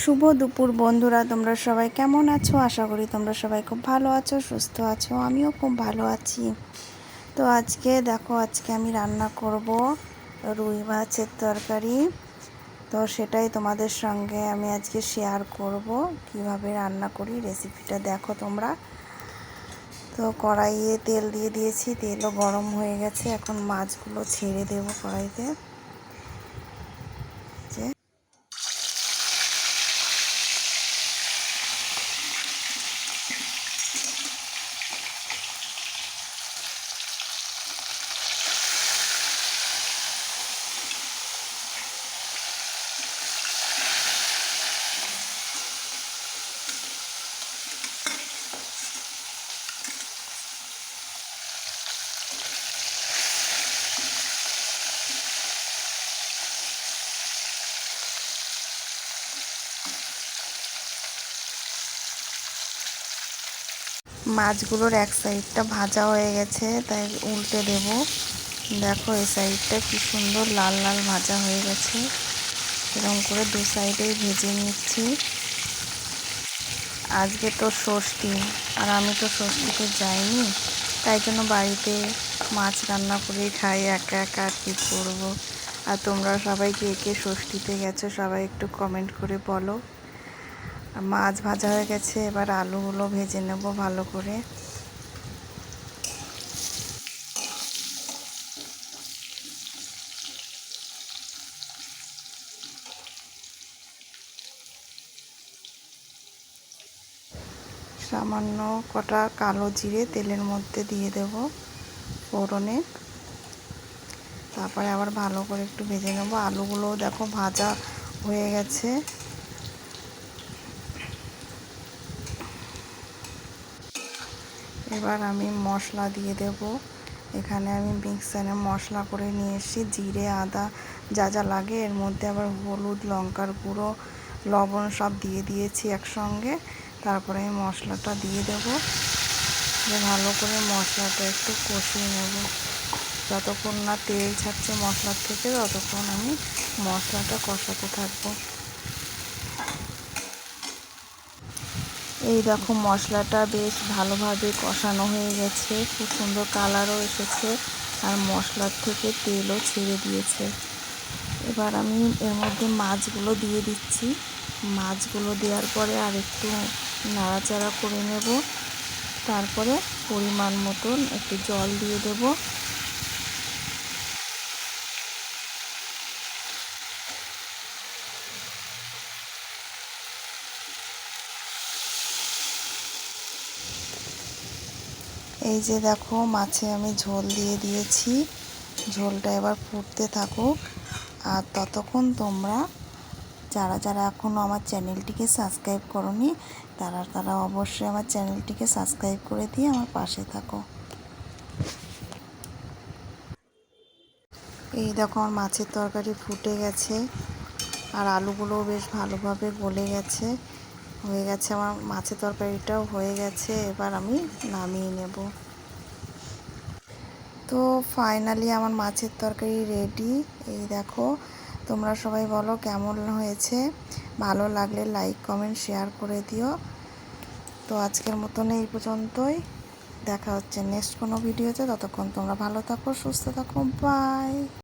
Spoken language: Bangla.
শুভ দুপুর বন্ধুরা, তোমরা সবাই কেমন আছো? আশা করি তোমরা সবাই খুব ভালো আছো, সুস্থ আছো, আমিও খুব ভালো আছি। তো আজকে দেখো, আজকে আমি রান্না করব রুই মাছের তরকারি। তো সেটাই তোমাদের সঙ্গে আমি আজকে শেয়ার করব, কীভাবে রান্না করি রেসিপিটা দেখো তোমরা। তো কড়াইয়ে তেল দিয়ে দিয়েছি, তেলও গরম হয়ে গেছে, এখন মাছগুলো ছেড়ে দেবো কড়াইতে যে মাছগুলোর এক সাইডটা ভাজা হয়ে গেছে, তাই উল্টে দেব। দেখো এই সাইডটা কি সুন্দর লাল লাল ভাজা হয়ে গেছে। এরকম করে দু সাইডেই ভেজে নিচ্ছি। আজকে তো ষষ্ঠী, আর আমি তো ষষ্ঠীতে যাইনি, তাই জন্য বাড়িতে মাছ রান্না করে খাই, একা একা আর কি করব। আর তোমরা সবাই কে কে ষষ্ঠীতে গেছো, সবাই একটু কমেন্ট করে বলো। মাছ ভাজা হয়ে গেছে, এবার আলুগুলো ভেজে নেব ভালো করে। সামান্য কটা কালো জিরে তেলের মধ্যে দিয়ে দেব ফোড়নে। তারপরে আবার ভালো করে একটু ভেজে নেব। আলুগুলো দেখো ভাজা হয়ে গেছে। এবার আমি মশলা দিয়ে দেব। এখানে আমি মিক্সারে মশলা করে নিয়ে এসেছি। জিরে, আদা যা যা লাগে। এর মধ্যে আবার হলুদ, লঙ্কার গুঁড়ো, লবণ সব দিয়ে দিয়েছি একসঙ্গে। তারপরে আমি মশলাটা দিয়ে দেব। যে ভালো করে মশলাটা একটু কষিয়ে নেব। যতক্ষণ না তেল ছাড়ছে মশলার থেকে, ততক্ষণ আমি মশলাটা কষাতে থাকব। এই দেখো মশলাটা বেশ ভালোভাবে কষানো হয়ে গেছে। খুব সুন্দর কালারও এসেছে আর মশলার থেকে তেলও ছেড়ে দিয়েছে। এবার আমি এর মধ্যে মাছগুলো দিয়ে দিচ্ছি। মাছগুলো দেওয়ার পরে আর একটু নাড়াচাড়া করে নেব। তারপরে পরিমাণ মতন একটু জল দিয়ে দেবো। এই যে দেখো, মাছে আমি ঝোল দিয়ে দিয়েছি। ঝোলটা এবার ফুটতে থাকুক। আর ততক্ষণ তোমরা, যারা যারা এখনও আমার চ্যানেলটিকে সাবস্ক্রাইব করনি, তারা তারা অবশ্যই আমার চ্যানেলটিকে সাবস্ক্রাইব করে দিয়ে আমার পাশে থাকো। এই দেখো, আমার মাছের তরকারি ফুটে গেছে। আর আলুগুলোও বেশ ভালোভাবে গলে গেছে। হয়ে গেছে আমার মাছের তরকারিটাও হয়ে গেছে, এবার আমি নামিয়ে নেব। তো ফাইনালি আমার মাছের তরকারি রেডি এই দেখো, তোমরা সবাই বলো কেমন হয়েছে? ভালো লাগলে লাইক কমেন্ট শেয়ার করে দিও। তো আজকের মতন এই পর্যন্তই। দেখা হচ্ছে নেক্সট কোনো ভিডিওতে। ততক্ষণ তোমরা ভালো থাকো, সুস্থ থাকো বাই